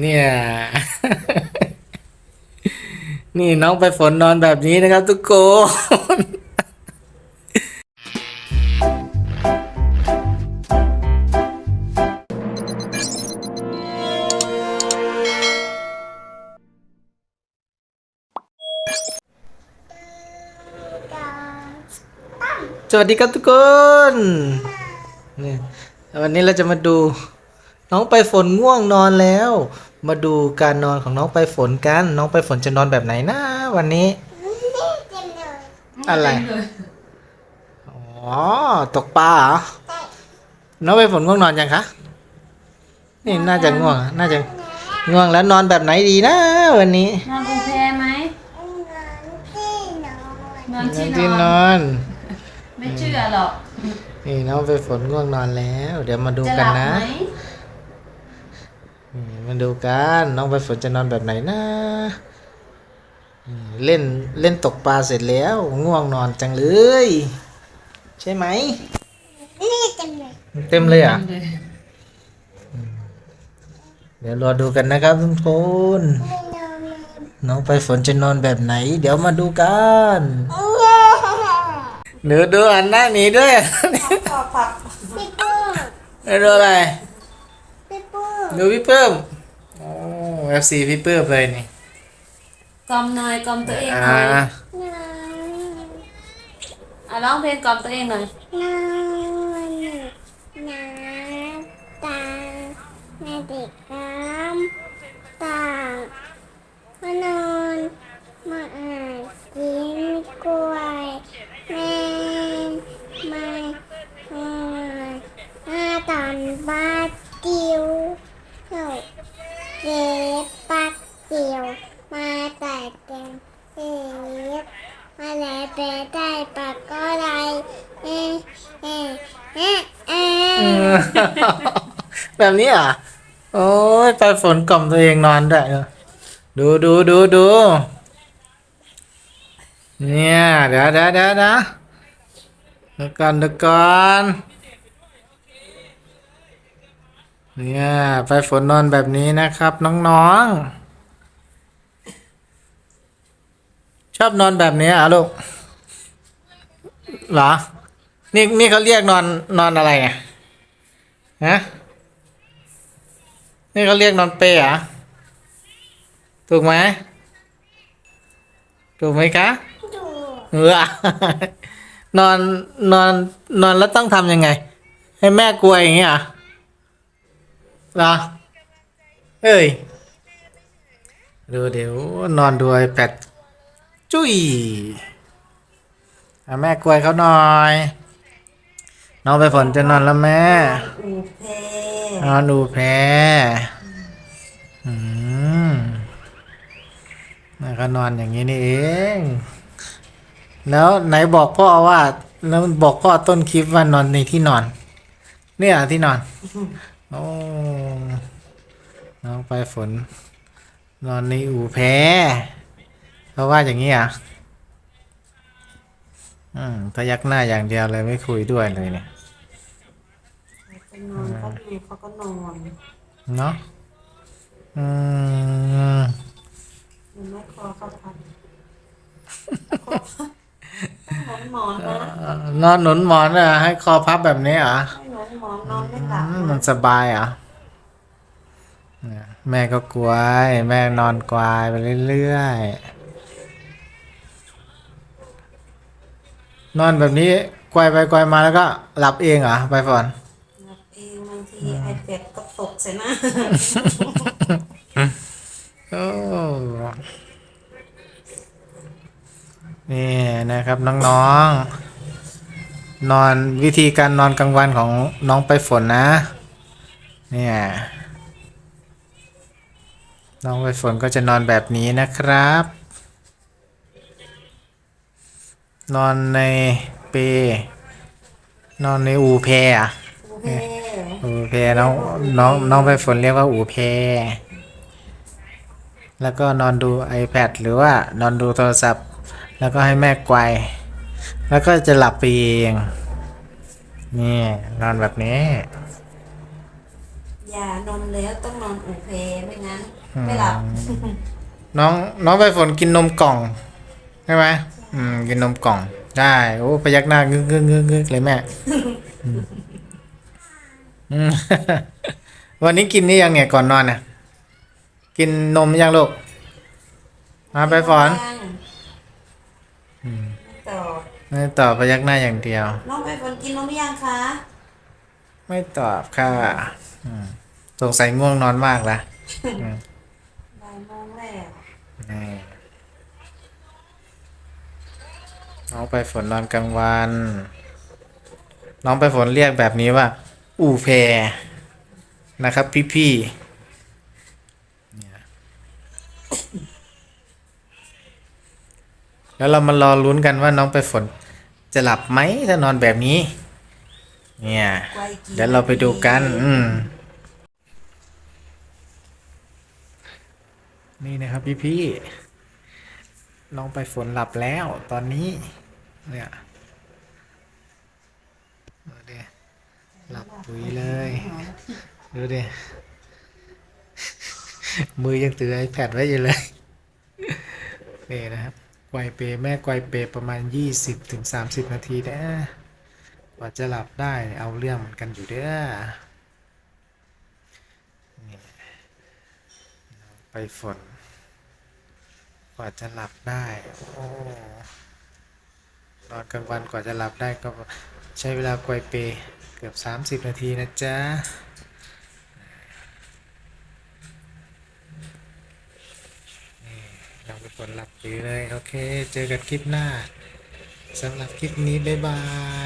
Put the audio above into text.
เนี่ย นี่น้องไปฝนนอนแบบนี้นะครับทุกคนสวัสดีครับทุกคน วันนี้เราจะมาดู น้องไปฝนง่วงนอนแล้ว มาดูการนอนของน้องไปฝนกัน น้องไปฝนจะนอนแบบไหนนะวันนี้ อะไร อ๋อ ตกปลาเหรอ น้องไปฝนง่วงนอนยังคะ นี่น่าจะง่วงอะน่าจะง่วงแล้วนอนแบบไหนดีนะวันนี้ นอนอูแพไหมนอนที่ที่นนอนอน ไม่เชื่อหรอก นี่น้องไปฝนง่วงนอนแล้ว เดี๋ยวมาดูจะหกันลับนะไห มนี่มาดูกันน้องใบฝนจะนอนแบบไหนนะอืมเล่นเล่นตกปลาเสร็จแล้ว ง่วงนอนจังเลย ใช่ไหมเต็มเลยอะ เดี๋ยวรอดูกันนะครับทุกคนน้องไปฝนจะนอนแบบไหน เดี๋ยวมาดูกันเดี๋ยวดูอันหน้าหนีด้วยดูอะไร ดูพี่เพิ่มโอ้เอฟซีพี่เพิ่มเลยนี่กล่อมหน่อยกล่อมตัวเองหอ่าน่อยอะร้องเพลงกล่อมตัวเองหน่อยนอนน้ำตาแม่เด็กน้ำตาพอนอนมาอ่านกินกล้วยแม่ไม่อ่านหน้าตอนบาดติวเจ้า เก็บปักเดียว มาแต่เต็มเก็บมาแล้วไปได้ปากก็ได้เอ๊ะเอ๊ะเอ๊ะเอ๊ะแบบนี้อะ โอ้ยไปฝนกล่อมตัวเองนอนได้เออดูดูดูดูเนี่ยเดี๋ยวเดี๋ยวเดี๋ยวนะเดี๋ยวก่อนเดี๋ยวก่อน เนี่ยไปฝนนอนแบบนี้นะครับ น้องๆ ชอบนอนแบบนี้อะลูกเหรอ นี่นี่เขาเรียกนอนนอนอะไรอะฮะนี่เขาเรียกนอนเปรย์เหรอถูกไหมถูกไหมคะดูเออนอนนอนนอนแล้วต้องทำยังไง ให้แม่กลัวอย่างเงี้ยเหรอ เหรอ เอ้ย ดูเดี๋ยวนอนดูไอแพดจุ้ยแม่กลัวเขาหน่อย น้องไปฝนจะนอนแล้วแม่ นอนดูแพ้อืมแล้วก็นอนอย่างนี้นี่เอง แล้วไหนบอกพ่อว่า แล้วบอกพ่อต้นคลิปว่านอนในที่นอน เนี่ยที่นอน อ้น้องไปฝน นอนในอู่แพ้เพราะว่าอย่างนี้อะอืมพยักหน้าอย่างเดียวเลยไม่คุยด้วยเลยเนี่ยจะนอนเขาดูเขาก็นอนเนาะอืมมันไม่คอเขาพันหมอนหมอนนะเอ่อนอนหนุนหมอนอะให้คอพับแบบนี้เหรอะให้หม อนหมอนนอนไม่หลับมันสบายเหรอะแม่ก็กวายแม่นอนกวายไปเรื่อยๆ นอนแบบนี้กวายไปกวายมาแล้วก็หลับเองเหรอไปฝนหลับเองบางทีไอแพดก็ตกใส่หน้าโอ้นี่นะครับน้องๆ นอนวิธีการนอนกลางวันของน้องไปฝนนะ เนี่ย น้องไปฝนก็จะนอนแบบนี้นะครับ นอนในเปลนอนในอูแพอะอูแพอูแพน้องน้องน้องไปฝนเรียกว่าอูแพแล้วก็นอนดู iPad หรือว่านอนดูโทรศัพท์ แล้วก็ให้แม่ไกว แล้วก็จะหลับไปเองนี่นอนแบบนี้ยยานอนแล้วต้องนอนอูเพไม่งั้นไม่หลับ น้องน้องใบฝนกินนมกล่องใช่ไหมอืมกินนมกล่อง ได้โอ้พยักหน้างึกงึกงึกงึกเลยแม่อืมอืมวันนี้กินนี่ยังเนี่ยก่อนนอนเนี่ยกินนมยังลูกมาใบฝนอืมต่อ ไม่ตอบพยักหน้าอย่างเดียว น้องใบฝนกินนมหรือยังคะ ไม่ตอบค่ะอืมสงสัยง่วงนอนมากละอืมบ่ายโมงแล้วนี่น้องไปฝนนอนกลางวัน น้องไปฝนเรียกแบบนี้ว่า อูแพนะครับ พี่ๆเนี่ย แล้วเรามารอลุ้นกันว่าน้องไปฝนจะหลับไหมถ้านอนแบบนี้ เนี่ยไกวกี่เดี๋ยวเราไปดูกัน อืมนี่นะครับพี่พี่ๆน้องไปฝนหลับแล้ว ตอนนี้ เนี่ยดูดิหลับปุ๋ยเลยดูดิมือยังถือ iPad ไว้อยู่เลยนี่นะครับไก วเปแม่ไกวเปประมาณ 20-30ถึง30 นาทีนะกว่าจะหลับได้เอาเรื่องเหมือนกันอยู่เด้อไปฝน กว่าจะหลับได้โอ้นอนกลางวันกว่าจะหลับได้ก็ใช้เวลาไกวเปเกือบ 30 นาทีนะจ๊ะนี่ นคนหลับอยู่เลย โอเค เจอกันคลิปหน้าสำหรับคลิปนี้ บ๊ายบาย